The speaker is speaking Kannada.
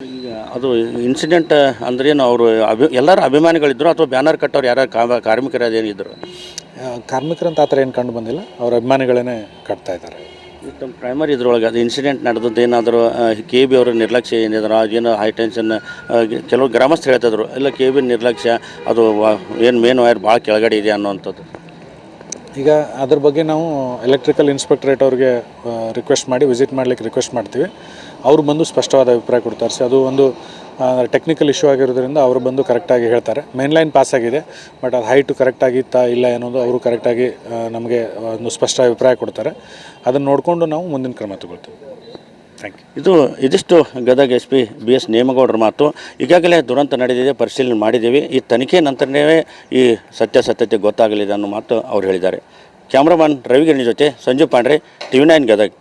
ಈಗ ಅದು ಇನ್ಸಿಡೆಂಟ್ ಅಂದ್ರೇನು ಅವರು ಅಭಿ ಎಲ್ಲರೂ ಅಭಿಮಾನಿಗಳಿದ್ರು ಅಥವಾ ಬ್ಯಾನರ್ ಕಟ್ಟೋರು ಯಾರು ಕಾರ್ಮಿಕರು ಅದೇನಿದ್ರು ಕಾರ್ಮಿಕರಂತ ಆ ಥರ ಏನು ಕಂಡು ಬಂದಿಲ್ಲ. ಅವ್ರ ಅಭಿಮಾನಿಗಳೇ ಕಟ್ತಾ ಇದ್ದಾರೆ. ತಮ್ಮ ಪ್ರೈಮರಿ ಇದ್ರೊಳಗೆ ಅದು ಇನ್ಸಿಡೆಂಟ್ ನಡೆದದ್ದು ಏನಾದರೂ ಕೆ ಬಿ ಅವರ ನಿರ್ಲಕ್ಷ್ಯ ಏನಿದ್ರು ಅದೇನು ಹೈ ಟೆನ್ಷನ್ ಕೆಲವು ಗ್ರಾಮಸ್ಥರು ಹೇಳ್ತಿದ್ರು ಇಲ್ಲ ಕೆ ಬಿ ನಿರ್ಲಕ್ಷ್ಯ ಅದು ಏನು ಮೇನ್ ವೈರ್ ಭಾಳ ಕೆಳಗಡೆ ಇದೆ ಅನ್ನೋವಂಥದ್ದು. ಈಗ ಅದ್ರ ಬಗ್ಗೆ ನಾವು ಎಲೆಕ್ಟ್ರಿಕಲ್ ಇನ್ಸ್ಪೆಕ್ಟ್ರೇಟ್ ಅವ್ರಿಗೆ ರಿಕ್ವೆಸ್ಟ್ ಮಾಡಿ ವಿಸಿಟ್ ಮಾಡ್ಲಿಕ್ಕೆ ರಿಕ್ವೆಸ್ಟ್ ಮಾಡ್ತೀವಿ. ಅವ್ರು ಬಂದು ಸ್ಪಷ್ಟವಾದ ಅಭಿಪ್ರಾಯ ಕೊಡ್ತಾರೆ. ಸರ್ ಅದು ಒಂದು ಟೆಕ್ನಿಕಲ್ ಇಶ್ಯೂ ಆಗಿರೋದ್ರಿಂದ ಅವರು ಬಂದು ಕರೆಕ್ಟಾಗಿ ಹೇಳ್ತಾರೆ. ಮೇನ್ ಲೈನ್ ಪಾಸ್ ಆಗಿದೆ ಬಟ್ ಅದು ಹೈಟು ಕರೆಕ್ಟಾಗಿತ್ತಾ ಇಲ್ಲ ಅನ್ನೋದು ಅವರು ಕರೆಕ್ಟಾಗಿ ನಮಗೆ ಒಂದು ಸ್ಪಷ್ಟ ಅಭಿಪ್ರಾಯ ಕೊಡ್ತಾರೆ. ಅದನ್ನು ನೋಡಿಕೊಂಡು ನಾವು ಮುಂದಿನ ಕ್ರಮ ತಗೊಳ್ತೀವಿ. ಥ್ಯಾಂಕ್ ಇದು ಇದಿಷ್ಟು Gadag S P B S ನೇಮಗೌಡರ ಮಾತು. ಈಗಾಗಲೇ ದುರಂತ ನಡೆದಿದೆ, ಪರಿಶೀಲನೆ ಮಾಡಿದ್ದೀವಿ. ಈ ತನಿಖೆ ನಂತರನೇ ಈ ಸತ್ಯಾಸತ್ಯತೆ ಗೊತ್ತಾಗಲಿದೆ ಅನ್ನೋ ಮಾತು ಅವ್ರು ಹೇಳಿದ್ದಾರೆ. ಕ್ಯಾಮ್ರಾಮನ್ ರವಿಗಿರಣಿ ಜೊತೆ Sanjeev Pandre T V nine Gadag.